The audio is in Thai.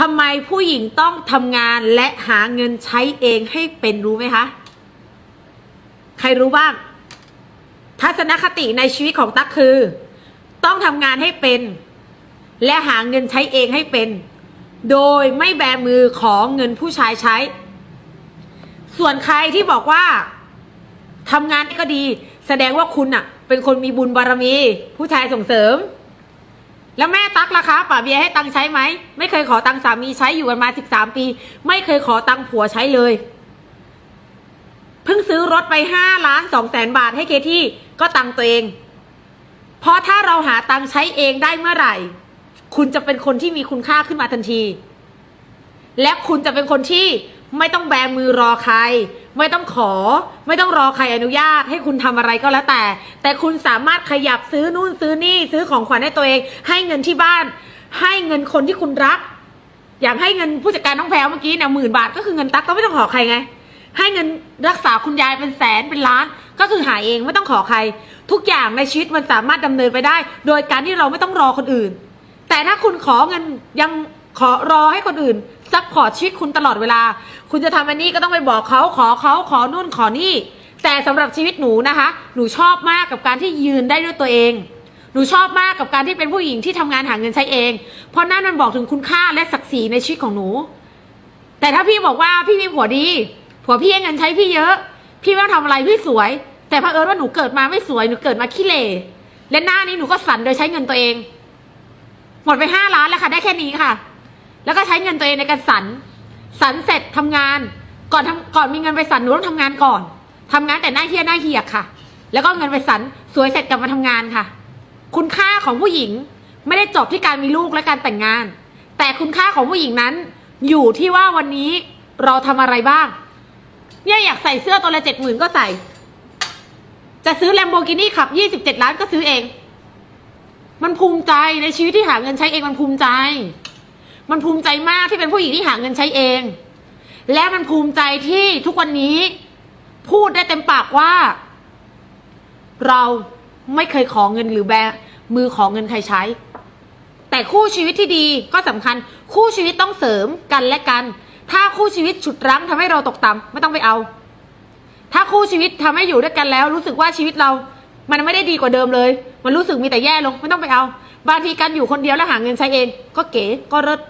ทำไมผู้หญิงต้องทำงานและหาเงินใช้เองให้เป็นรู้ไหมคะ ใครรู้บ้าง ทัศนคติในชีวิตของตั๊กคือ ต้องทำงานให้เป็น และหาเงินใช้เองให้เป็น โดยไม่แบมือของเงินผู้ชายใช้ ส่วนใครที่บอกว่าทำงานก็ดี แสดงว่าคุณอะเป็นคนมีบุญบารมี ผู้ชายส่งเสริม แล้วแม่ตักล่ะคะป่าเบียให้ตังค์ใช้ไหม ไม่เคยขอตังค์สามีใช้อยู่กันมาสิบสามปี ไม่เคยขอตังค์ผัวใช้เลย เพิ่งซื้อรถไปห้าล้านสองแสนบาทให้เคที่ก็ตังค์ตัวเอง เพราะถ้าเราหาตังค์ใช้เองได้เมื่อไหร่ คุณจะเป็นคนที่มีคุณค่าขึ้นมาทันที และคุณจะเป็นคนที่ ไม่ต้องแบมือรอใคร ไม่ต้องขอ ไม่ต้องรอใครอนุญาต ให้คุณทำอะไรก็แล้วแต่ แต่คุณสามารถขยับซื้อนู่นซื้อนี่ซื้อของขวัญให้ตัวเอง ให้เงินที่บ้าน ให้เงินคนที่คุณรัก อยางให้เงินผู้จัดการน้องแพรวเมื่อกี้เนี่ยหมื่นบาทก็คือเงินตั๊กก็ไม่ต้องขอใครไง ให้เงินรักษาคุณยายเป็นแสนเป็นล้านก็คือหาเองไม่ต้องขอใคร ทุกอย่างในชีวิตมันสามารถดำเนินไปได้ โดยการที่เราไม่ต้องรอคนอื่น แต่ถ้าคุณขอเงินยัง ขอรอให้คนอื่นซัพพอร์ตชีวิตคุณตลอดเวลา คุณจะทำอันนี้ก็ต้องไปบอกเขาขอเขาขอนู่นขอนี่ แต่สำหรับชีวิตหนูนะคะ หนูชอบมากกับการที่ยืนได้ด้วยตัวเอง หนูชอบมากกับการที่เป็นผู้หญิงที่ทำงานหาเงินใช้เอง เพราะนั่นมันบอกถึงคุณค่าและศักดิ์ศรีในชีวิตของหนู แต่ถ้าพี่บอกว่าพี่มีผัวดีผัวพี่ให้เงินใช้พี่เยอะ พี่ไม่ต้องทำอะไรพี่สวย แต่เผอิญว่าหนูเกิดมาไม่สวยหนูเกิดมาขี้เหร่และหน้านี้หนูก็สั่นโดยใช้เงินตัวเองหมดไปห้าล้านแล้วค่ะ ได้แค่นี้ค่ะ แล้วก็ใช้เงินตัวเองในการสันสันเสร็จทำงาน ก่อนทำก่อนมีเงินไปสันหนูต้องทำงานก่อนทำงานแต่หน้าเฮียหน้าเหียกค่ะ แล้วก็เงินไปสันสวยเสร็จกลับมาทำงานค่ะ คุณค่าของผู้หญิงไม่ได้จบที่การมีลูกและการแต่งงาน แต่คุณค่าของผู้หญิงนั้น อยู่ที่ว่าวันนี้เราทำอะไรบ้าง เนี่ยอยากใส่เสื้อตัวละเจ็ดหมื่นก็ใส่ จะซื้อแลมโบกินี่ขับยี่สิบเจ็ดล้านก็ซื้อเอง มันภูมิใจในชีวิตที่หาเงินใช้เองมันภูมิใจ มันภูมิใจมากที่เป็นผู้หญิงที่หาเงินใช้เอง และมันภูมิใจที่ทุกวันนี้ พูดได้เต็มปากว่า เราไม่เคยขอเงินหรือแบมือขอเงินใครใช้ แต่คู่ชีวิตที่ดีก็สำคัญ คู่ชีวิตต้องเสริมกันและกัน ถ้าคู่ชีวิตฉุดรั้งทำให้เราตกต่ำไม่ต้องไปเอา ถ้าคู่ชีวิตทำให้อยู่ด้วยกันแล้ว รู้สึกว่าชีวิตเรา มันไม่ได้ดีกว่าเดิมเลย มันรู้สึกมีแต่แย่ลงไม่ต้องไปเอา บางทีการอยู่คนเดียวแล้วหาเงินใช้เอง ก็เก๋ก็เลิศ